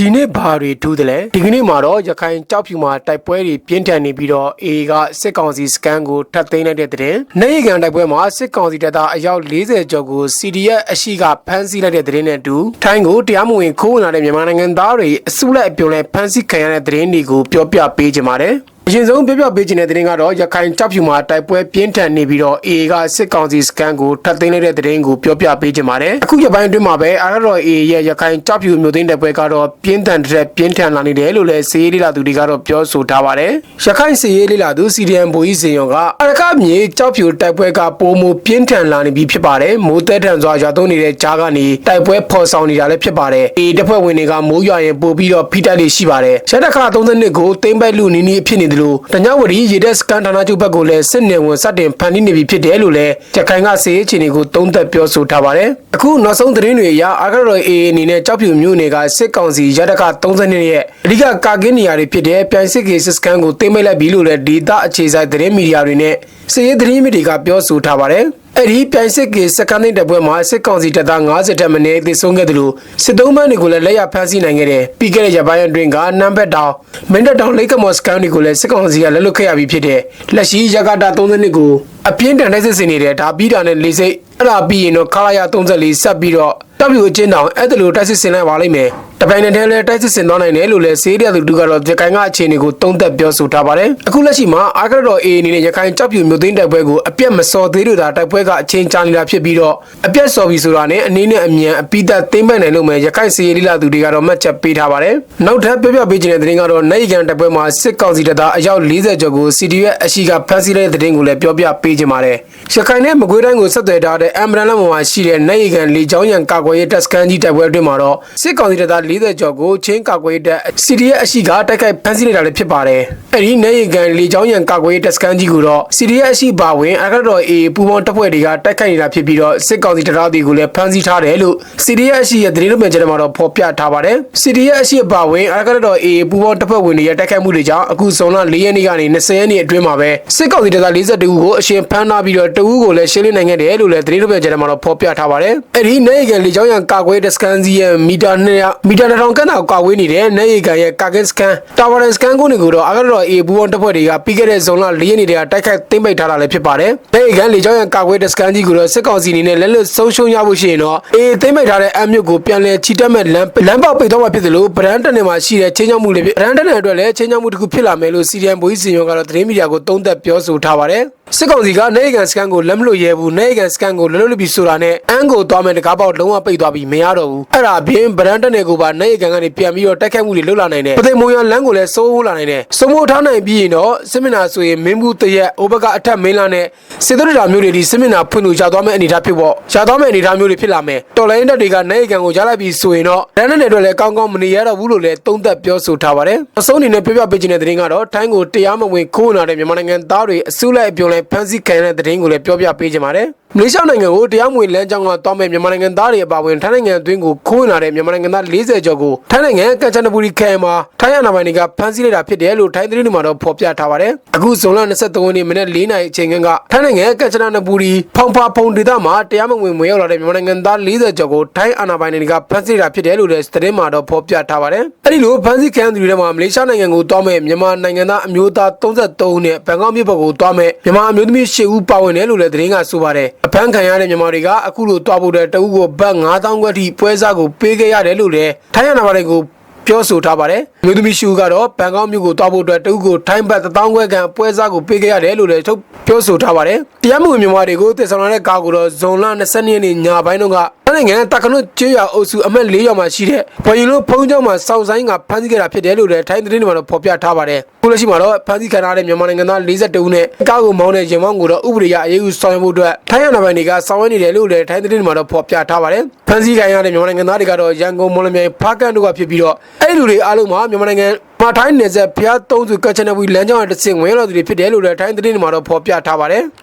ဒီနေ့ဘာတွေထူးတယ်လဲဒီကနေ့မှာတော့ရခိုင်ကြောက်ဖြူမှာတိုက်ပွဲတွေပြင်းထန်နေပြီးတော့ AA ကစစ်ကောင်စီစကန်ကိုထပ်သိမ်းလိုက်တဲ့တဲ့နေရီကန်တိုက်ပွဲမှာစစ်ကောင်စီတပ်သားအယောက်40ကျော်ကို CDF အရှိကဖမ်းဆီးလိုက်တဲ့တဲ့နဲ့အတူထိုင်းကိုတရားမဝင်ခိုးဝင်လာတဲ့မြန်မာနိုင်ငံသားတွေအစုလိုက်အပြုံလိုက်ဖမ်းဆီးခံရတဲ့တဲ့တွေကိုပြောပြပေးကြပါမယ် အရင်ဆုံးပြပြပေးခြင်းတဲ့တဲ့ကတော့ရခိုင်ကြောက်ဖြူမှာတိုက်ပွဲပြင်းထန်နေပြီးတော့ AA ကစစ်ကောင်စီစကန်ကိုထပ်သိမ်းလိုက်တဲ့တဲ့ကိုပြောပြပေးခြင်းပါတယ်အခုရပိုင်းအတွင်းမှာပဲအာရတော် AA ရဲ့ရခိုင်ကြောက်ဖြူမျိုးသိန်းတိုက်ပွဲကတော့ပြင်းထန်တဲ့ပြင်းထန်လာနေတယ်လို့လည်းစီးရေးလေးလာသူတွေကတော့ပြောဆိုထားပါတယ်ရခိုင်စီးရေးလေးလာသူ CDM ဘိုးကြီးစင်ရောကအရကမြေကြောက်ဖြူတိုက်ပွဲကပုံမပြင်းထန်လာနေပြီဖြစ်ပါတယ်မိုးသက်ထန်စွာရွာသွန်းနေတဲ့ကြားကနေတိုက်ပွဲဖော်ဆောင်နေတာလည်းဖြစ်ပါတယ် AA တပ်ဖွဲ့ဝင်တွေကမိုးရွာရင်ပို့ပြီးတော့ဖိတိုက်လေးရှိပါတယ်ရတခါ32ကိုတိမ့်ပိုက်လူနီနီဖြစ်နေတယ်လို့တညဝရီရေတပ်စကန်ဌာနချုပ်ဘက်ကိုလည်းစစ်နေဝင်စတင်ဖန်တီးနေပြီဖြစ်တယ်လို့လည်းကြခိုင်ကစေရေးချင်တွေကိုသုံးသက်ပြောဆိုထားပါတယ်အခုနောက်ဆုံးသတင်းတွေအရအာဂရော် AA အနေနဲ့ကြောက်ဖြူမျိုးနယ်ကစစ်ကောင်စီရတခါ32ရဲ့အဓိကကာကင်းနေရာတွေဖြစ်တဲ့ပြိုင်စစ်ကေစစ်စကန်ကိုတိမ့်မိတ်လိုက်ပြီလို့လည်းဒေတာအခြေစိုက်သတင်းမီဒီယာတွေနဲ့စစ်ရေးသတင်းမီဒီယာကပြောဆိုထားပါတယ် အဲ့ဒီပြိုင်စစ်ကေစကန်တဲ့တပ်ပွဲမှာစစ်ကောင်စီတပ်သား90တက်မင်းသေဆုံးခဲ့တယ်လို့စစ်သုံးပန်းတွေကိုလည်းလက်ရဖမ်းဆီးနိုင်ခဲ့တယ်ပြီးခဲ့တဲ့ရပိုင်းအတွင်းကနံပါတ်တောင်မင်းတပ်တောင်လိတ်ကမော့စကန်တွေကိုလည်းစစ်ကောင်စီကလက်လွတ်ခဲ့ရပြီးဖြစ်တဲ့လက်ရှိရကတာ32ကိုအပြင်းထန်တိုက်စစ်ဆင်နေတယ်ဒါပြီးတာနဲ့လေးစိတ်အဲ့ဒါပြီးရင်တော့ခလာရ34ဆက်ပြီးတော့တပ်ပြိုအချင်းတောင်အဲ့ဒါလိုတိုက်စစ်ဆင်လိုက်ပါလိမ့်မယ်တပိုင်နဲ့တည်းလဲတိုက်စစ်ဆင်သွားနိုင်တယ်လို့လည်းစေးရသူတူကတော့ရခိုင်ကအခြေအနေကိုတုံးသက်ပြောဆိုထားပါတယ်အခုလက်ရှိမှာအာဂရတော် A အနေနဲ့ရခိုင်ကြောက်ပြူမြို့သိမ်းတိုက်ပွဲကိုအပြတ်မစော်သေးလို့ဒါတိုက်ပွဲကအချင်းချနေတာဖြစ်ပြီးတော့အပြတ်စော်ပြီဆိုတာနဲ့အနေနဲ့အမြန်အပိသက်သိမ့်ပတ်နိုင်လို့မယ်ရခိုင်စီရီလိလာသူတွေကတော့မှတ်ချက်ပေးထားပါတယ်နောက်ထပ်ပြောပြပေးခြင်းတဲ့သတင်းကတော့နိုင်ကန်တိုက်ပွဲမှာစစ်ကောင်စီတပ်သားအယောက်40ကျော်ကို CDF အရှိကဖမ်းဆီးလိုက်တဲ့သတင်းကိုလည်းပြောပြပေးခြင်းပါတယ်ရခိုင်နဲ့မကွေးတိုင်းကိုဆက်သွယ်ထားတဲ့အမ်ဘရန်လမ်းပေါ်မှာရှိတဲ့နိုင်ကန်လေကြောင်းရန်ကာကွယ်ရေးတပ်စခန်းကြီးတိုက်ပွဲအတွင်းမှာတော့စစ်ကောင်စီတပ်သား40ကျော်ကိုချင်းကာကွယ်ရေးတပ် CDF အရှိကတိုက်ခိုက်ဖမ်းဆီးလိုက်တာလည်းဖြစ်ပါတယ်အဲ့ဒီနိုင်ကန်လေကြောင်းရန်ကာကွယ်ရေးတပ်စခန်းကြီးကိုတော့ CDF အရှိပါဝင်အကတော် A ပူပေါင်းတပ်ဖွဲ့တွေကတိုက်ခိုက်နေတာဖြစ်ပြီးတော့စစ်ကောင်စီတပ်သားတွေကိုလည်းဖမ်းဆီးထားတယ်လို့ CDF အရှိရဲ့သတင်းထုတ်ပြန်ချက်ထဲမှာတော့ဖော်ပြထားပါတယ် CDF အရှိပါဝင်အကတော် A ပူပေါင်းတပ်ဖွဲ့ဝင်တွေရဲ့တိုက်ခိုက်မှုတွေကြောင့်အခုဇွန်လ4ရက်နေ့ကနေ20ရက်နေ့အတွင်းမှာပဲစစ်ကောင်စီတပ်သား42ဦးကိုအရှင်ဖမ်းထားပြီးတော့တဦးကိုလည်းရှင်းလင်းနိုင်ခဲ့တယ်လို့လည်းသတင်းထုတ်ပြန်ချက်ထဲမှာတော့ဖော်ပြထားပါတယ်အဲ့ဒီနိုင်ကန်လေကြောင်းရန်ကာကွယ်တပ်စခန်းကြီးရဲ့မီတာ200မီတာ1000ခန့်တောင်ကာကွယ်နေတဲ့နိုင်ကန်ရဲ့ကာကက်စခန်းတာဝါရန်စခန်းကိုတွေကိုတော့အကတော် A ပူပေါင်းတပ်ဖွဲ့တွေကပြီးခဲ့တဲ့ဇွန်လ4ရက်နေ့တည်းကတိုက်ခိုက်သိမ်းပိုက်ထားတာလည်းဖြစ်ပါတယ်နိုင်ကန်လေကြောင်းရန်ကာကွယ်တပ်စခန်းကြီးကိုတော့စစ်ကောင်စီအနေနဲ့လက်လွတ်ဆုံးရှုံးရဖို့ရှိရင်တော့ A သိမ်းပိုက်ထားတဲ့အမြို့ကိုပြန်လည်ချီတက်မဲ့လမ်းလမ်းပေါက်ပိတ်တော့မှာဖြစ်တယ်လို့ဗရန်တန်နယ်မှာရှိတဲ့ချင်းချောင်းမှုတွေဗရန်တန်နယ်အတွက်လည်းချင်းချောင်းမှုတစ်ခုဖြစ်လာမယ်လို့စီရီယန်ဘိုးကြီးစင်ယောကတော့သတင်းမီဒီယာကိုသုံးသပ်ပြောဆိုထားပါတယ် စစ်ကောင်စီကနေကန်စကန်ကိုလက်မလို့ရဲဘူးနေကန်စကန်ကိုလွတ်လွတ်ပြီးဆိုတာနဲ့အန်ကိုသွားမယ်တကားပေါက်လုံးဝပိတ်သွားပြီးမရတော့ဘူးအဲ့ဒါဘင်းဗရန်တက်နယ်ကိုပါနေကန်ကနေပြန်ပြီးတော့တိုက်ခိုက်မှုတွေလုပ်လာနိုင်တယ်ပသိမ်မုံရလမ်းကိုလည်းစိုးဟိုးလာနိုင်တယ်စုံမိုးထားနိုင်ပြီးရင်တော့စစ်မျက်နှာဆိုရင်မင်းဘူးတရက်အိုဘက်ကအထက်မင်းလာနဲ့စစ်သွေးတာမျိုးတွေဒီစစ်မျက်နှာဖွင့်လို့ရသွားမယ့်အနေအထားဖြစ်ပေါ့ရသွားမယ့်အနေအထားမျိုးတွေဖြစ်လာမယ်တော်လိုင်းတက်တွေကနေကန်ကိုကြားလိုက်ပြီးဆိုရင်တော့ရန်တဲ့တွေလည်းကောင်းကောင်းမနေရတော့ဘူးလို့လည်းသုံးသပ်ပြောဆိုထားပါတယ်အဆုံးအနေနဲ့ပြပြပေးခြင်းတဲ့သတင်းကတော့ထိုင်းကိုတရားမဝင်ခိုးလာတဲ့မြန်မာနိုင်ငံသားတွေအစုလိုက်အပြုံလိုက်ဖမ်းဆီးခံရတဲ့သတင်းကိုလည်းပြောပြပေးကြပါမယ်။မလေးရှားနိုင်ငံကိုတရားမဝင်လမ်းကြောင်းကတောင်းမဲ့မြန်မာနိုင်ငံသားတွေအပါအဝင်ထိုင်းနိုင်ငံအတွင်းကိုခိုးဝင်လာတဲ့မြန်မာနိုင်ငံသား40ကျော်ကိုထိုင်းနိုင်ငံကမ်ချနဘူရီခရိုင်မှာထိုင်းအာဏာပိုင်တွေကဖမ်းဆီးလိုက်တာဖြစ်တယ်လို့ထိုင်းသတင်းတွေမှာတော့ဖော်ပြထားပါတယ်။အခုဇွန်လ23ရက်နေ့မနက်4နာရီအချိန်ကထိုင်းနိုင်ငံကမ်ချနဘူရီဖောင်ဖာဖုန်ဒေသမှာတရားမဝင်ဝင်ရောက်လာတဲ့မြန်မာနိုင်ငံသား40ကျော်ကိုထိုင်းအာဏာပိုင်တွေကဖမ်းဆီးတာဖြစ်တယ်လို့လည်းသတင်းမှာတော့ဖော်ပြထားပါတယ်။အဲဒီလိုဖမ်းဆီးခံရသူတွေထဲမှာမလေးရှားနိုင်ငံကိုတောင်းမဲ့မြန်မာနိုင်ငံသားအမျိုးသား33ဦးနဲ့ဘန်ကောက်မြို့ဘက်ကိုတောင်းမဲ့မြန်မာအမျိုးသမီး10ဦးပါဝင်တယ်လို့လည်းသတင်းကဆိုပါတယ်။အဖမ်းခံရတဲ့မြန်မာတွေကအခုလိုတွားဖို့တဲ့တအုပ်ကိုဘတ်9000ခွဲထိပွဲစားကိုပေးခဲ့ရတယ်လို့လည်းထိုင်းရနာပါတွေကိုပြောဆိုထားပါတယ်။မြို့သမီးရှူကတော့ဘန်ကောက်မြို့ကိုတွားဖို့အတွက်တအုပ်ကိုထိုင်းဘတ်1000ခွဲခန့်ပွဲစားကိုပေးခဲ့ရတယ်လို့လည်းထုတ်ပြောဆိုထားပါတယ်။တရားမှုမြန်မာတွေကိုတည်ဆောင်လာတဲ့ကားကိုတော့ဇွန်လ20ရက်နေ့ညပိုင်းတုန်းက နိုင်ငံတက္ကနိုကျေးရွာအုပ်စုအမှတ်၄ရွာမှာရှိတဲ့ဘွယ်ရင်လိုဖုံးကျောင်းမှာစောင့်ဆိုင်ကဖမ်းဆီးခဲ့တာဖြစ်တယ်လို့လည်းထိုင်းသတင်းတွေမှာတော့ဖော်ပြထားပါတယ်။ခုလက်ရှိမှာတော့ဖမ်းဆီးခံရတဲ့မြန်မာနိုင်ငံသား42ဦးနဲ့ကားကိုမောင်းတဲ့ရင်မောင်းကိုတော့ဥပဒေအရအရေးယူဆောင်ရွက်မှုအတွက်ထိုင်းရနာပိုင်တွေကဆောင်ရွက်နေတယ်လို့လည်းထိုင်းသတင်းတွေမှာတော့ဖော်ပြထားပါတယ်။ဖမ်းဆီးခံရတဲ့မြန်မာနိုင်ငံသားတွေကတော့ရန်ကုန်မော်လမြိုင်ဖားကန်တို့ကဖြစ်ပြီးတော့အဲ့ဒီလူတွေအားလုံးမှာမြန်မာနိုင်ငံမှာထိုင်းနယ်စပ်ဖျားသုံးစုကချနဘူလမ်းကြောင်းအတစ်ဆင့်ဝင်လာသူတွေဖြစ်တယ်လို့လည်းထိုင်းသတင်းတွေမှာတော့ဖော်ပြထားပါတယ်။